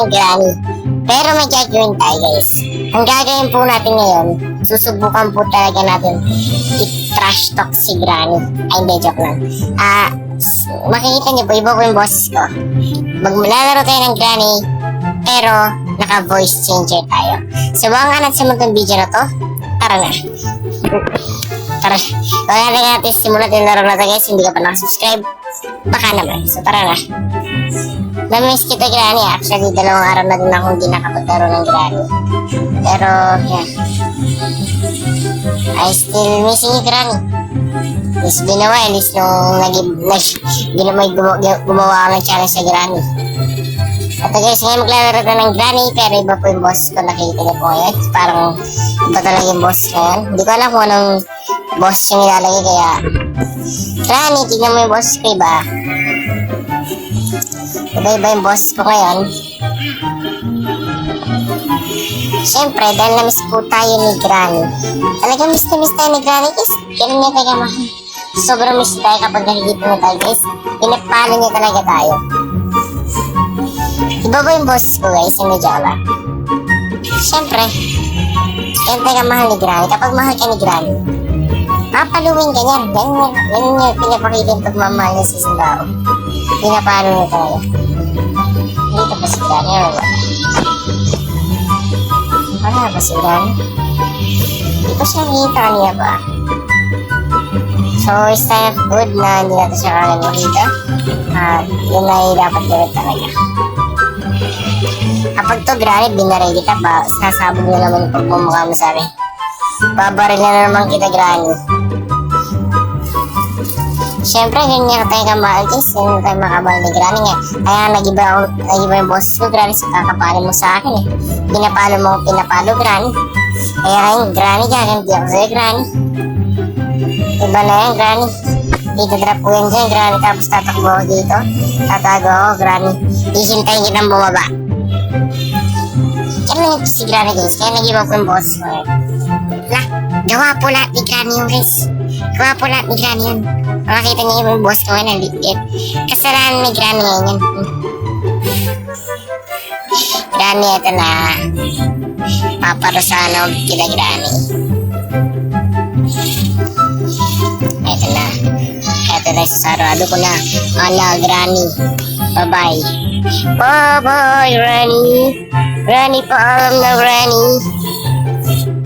ng granny. Pero may gagawin tayo guys. Ang gagawin po natin ngayon, susubukan po talaga natin i-trash talk si granny. Ay hindi, joke lang. Ah, s- makikita niyo po, iba ko yung boses ko. Maglalaro tayo ng granny, pero naka-voice changer tayo. So, baka nga natin sa video na to, tara na. Tara, kaya na natin simulan yung laro na to guys, hindi ka pa nakasubscribe, baka naman. So, tara na. Namiss kita Granny. Actually, dalawang araw na din akong hindi ng Granny. Pero, yeah. I still missing you, Granny. It's been a while. It's nung naging, nag, ginamay gumawa, gumawa ng challenge sa Granny. At guys, ngayon maglalaro na ng Granny, pero iba po yung boss ko. Nakikita niyo po ngayon. Parang iba talaga yung boss ngayon. Hindi ko alam kung anong boss yung nilalagay, kaya... Granny, tignan mo yung boss ko, iba. Iba-iba yung boss ko ngayon. Siyempre, dahil na-miss po tayo ni Granny. Talaga miss na miss tayo ni Granny, guys. Ganun niya talaga ma. Sobrang miss tayo kapag nakikita mo tayo, guys. Pinapalo niya talaga tayo. Iba ba yung boss ko, guys? Yung medyo ala. Siyempre, yan talaga mahal ni Granny. Kapag mahal ka ni Granny, papaluin ka niyan. Ganun niya, ganun niya pinapakita yung pagmamahal niya sa isang tao. Pinapalo niya talaga. Dito pa si Granny or wala? Ba si Granny? Hindi ko siya nakita kanina pa. So, it's kind good na hindi natin siya kaya makita. At yun ay dapat gawin talaga. Kapag to Granny, binaray kita ba? Sasabog na naman yung pagmumukha mo sa akin. Babaril na naman kita Granny. Siyempre, ganyan tayo kamahal guys. Ganyan tayo makabal ni Granny nga. Kaya nag-iba, ako, nag-iba yung boss ko, Granny, sa kakapalo mo sa akin eh. Pinapalo mo, pinapalo, Granny. Kaya ngayon, Granny, gaganti ako sa'yo, Granny. Iba na yan, Granny. Dito drop ko yan dyan, Granny. Tapos tatakbo ako dito. Tatago ako, Granny. Hihintayin kitang bumaba. Kaya nang si Granny guys. Kaya nag-iba ko yung boss ko eh. Lah, gawa po lahat ni Granny yung guys. Gawa po lahat ni Granny yun. Makakita niyo yung boss ko ang liit. Kasalanan ni Granny ngayon yun. Hmm. Granny, ito na. Paparusano kita Granny. Ito na. Ito na sa sarado ko na. Ala, Granny. Bye-bye. Bye-bye, Granny. Granny, paalam na, Granny.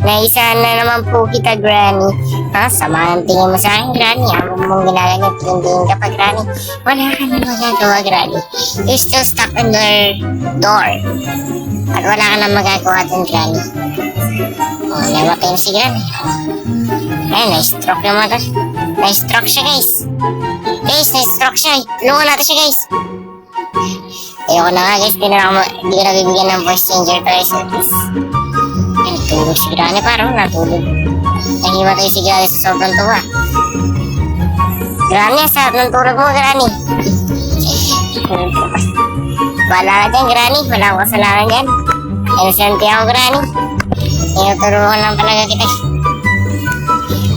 Naisa na naman po kita, Granny. Ha? Sama ang tingin mo sa akin, Granny. Ako mong ginagawa, tingin ka pa, Granny. Wala ka na magagawa, Granny. You're still stuck in the door. At wala ka na magagawa dun, Granny. Oh, namatay na si Granny. Ay, na-stroke naman to. Na-stroke siya, guys. Guys, na-stroke siya. Tulungan natin siya, guys. Ayoko na nga, guys. Di na ako, ma- di ko nabibigyan ng voice changer to. Guys. Ay, natulog. Nahimatay si Granny sa sobrang tuwa. Granny, ang sarap ng tulog mo, Granny. Wala ka dyan, Granny. Wala akong kasalanan dyan. Innocente ako, Granny. Tinutulungan lang talaga kita.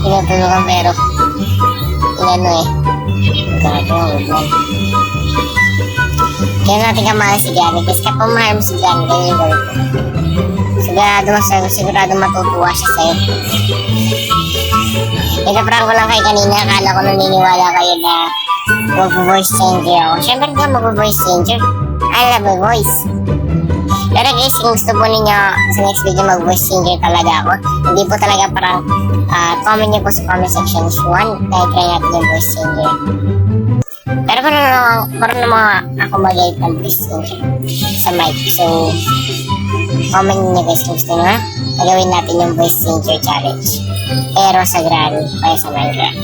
Tinutulungan pero inano eh. Gagawin mo. Kaya natin kamahal si Granny. Kasi kapag mahal mo si Granny, ganyan yung gawin mo. Sigurado mas sigurado matutuwa siya sa'yo. Pinaprank ko lang kayo kanina. Akala ko naniniwala kayo na mag-voice changer ako. Siyempre hindi ako mag-voice changer. I love my voice. Pero guys, kung gusto po ninyo sa next video mag-voice changer talaga ako, hindi po talaga parang ah, comment nyo po sa comment section if you want na try natin yung voice changer. Pero parang naman, parang naman ako voice changer sa mic. So, comment nyo guys kung gusto nyo na gawin natin yung voice changer challenge. Pero sa Granny, kaya sa Minecraft.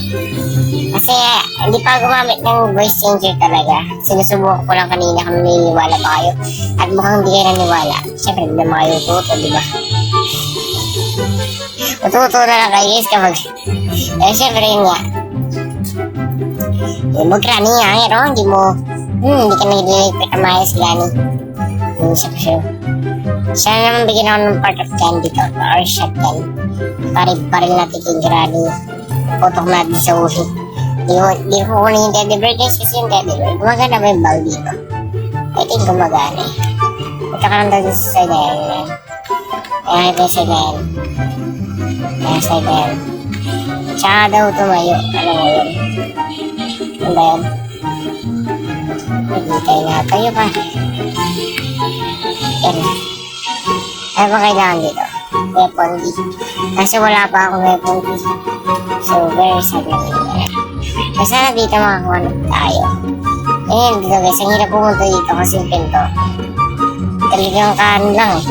Kasi hindi pa gumamit ng voice changer talaga. Sinusubukan ko lang kanina kung naniniwala pa kayo. At mukhang hindi kayo naniwala. Siyempre, hindi naman kayo tuto, di? Matuto na lang kayo guys kapag... Eh, siyempre yun nga. Hindi mo Granny nga, pero hindi mo... Hmm, hindi ka nag-delete ka maayos Granny. Hindi siya. Sana naman bigyan ako ng part of candy to, or shotgun. Para ibaril natin kay Granny. Putok natin sa ulo. Di ko, di ko kukunin yung teddy bear guys kasi yung teddy bear. Gumagana ba yung bag dito? I think gumagana eh. Punta ka lang dun sa side na yan. Ayan, ito yung side na yan. Side na. Tsaka daw tumayo. Ano mo yun? Ano ba na tayo pa. Yan. Ano ba kailangan dito? Weapon D. Kasi wala pa akong weapon D. So, very sad na. Kasi sana dito makakuha na tayo. Ngayon dito guys, ang hirap pumunta dito kasi yung pinto. Talagang kaano lang eh.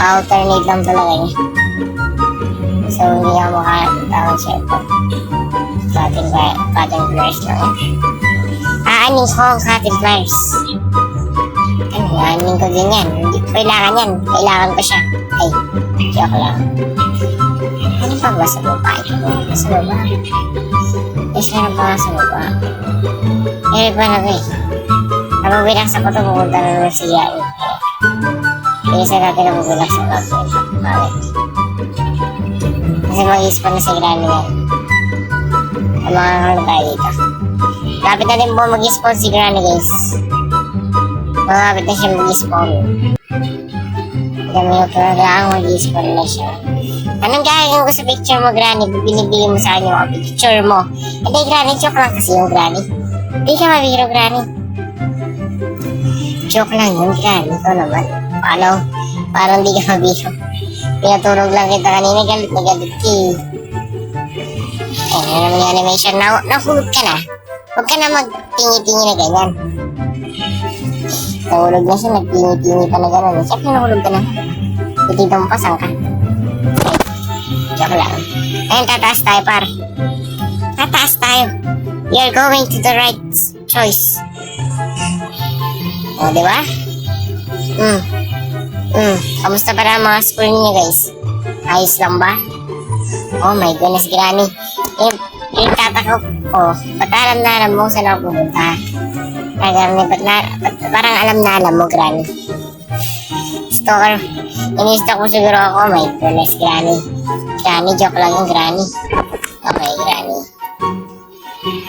Alternate lang talaga niya. So, hindi ako makatawag siya ito. Cutting, cutting flares lang eh. Aanin ko ang cutting flares. Ano, aanin ko din yan. Kailangan yan. Kailangan ko siya. Ay, joke lang. Ano pa ba sa baba? Ito ba sa baba? Yes, meron pa nga sa baba. Eh, pa na eh. Kapag binaksan ko ito, pupunta na naman si Yai. Sa natin na bubinaksan ko ito. Bakit? Kasi mag-ispan na si Granny yan. Ano tayo dito. Lapit na din po mag-spawn si Granny guys. Malapit na siya mag-spawn. Kami yung kailangan mag-spawn na siya. Anong gagawin ko sa picture mo, Granny? Binibili mo sa akin yung picture mo. Hindi, Granny, joke lang kasi yung Granny. Hindi ka mabiro, Granny. Joke lang yun, Granny. Ikaw naman. Paano? Parang di ka mabiro. Pinatulog lang kita kanina, galit na galit ka eh. Ano naman yung animation? Na nahulog ka na. Huwag ka na magtingi-tingi na ganyan. Nahulog na siya, nagtingi-tingi pa na gano'n. Siyempre nahulog ka na. Titito mo pa, saan ka? Joke lang. Ayun, tataas tayo, par. Tataas tayo. You're going to the right choice. O, di ba? Hmm. Hmm. Kamusta pa na mga school niyo, guys? Ayos lang ba? Oh my goodness, Granny. Yung, yung tatakot ko, ba't alam na alam mo saan ako pupunta? Kaya Granny, ba't na, ba't, parang alam na alam mo, Granny. Stalker. Inistalk mo siguro ako, oh my goodness, Granny. Granny, joke lang yung Granny. Okay, Granny.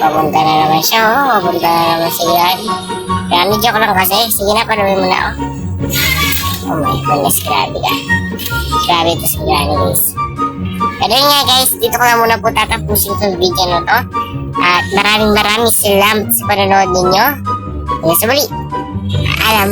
Papunta na naman siya, oh. Papunta na naman si Granny. Granny, joke lang kasi. Sige na, panuwi mo na, oh. Oh my goodness, grabe ka. Grabe ito si Granny, guys. Pero yun nga, guys. Dito ko na muna po tatapusin itong video na to. At maraming maraming salamat sa panonood ninyo. Hanggang sa muli. Alam.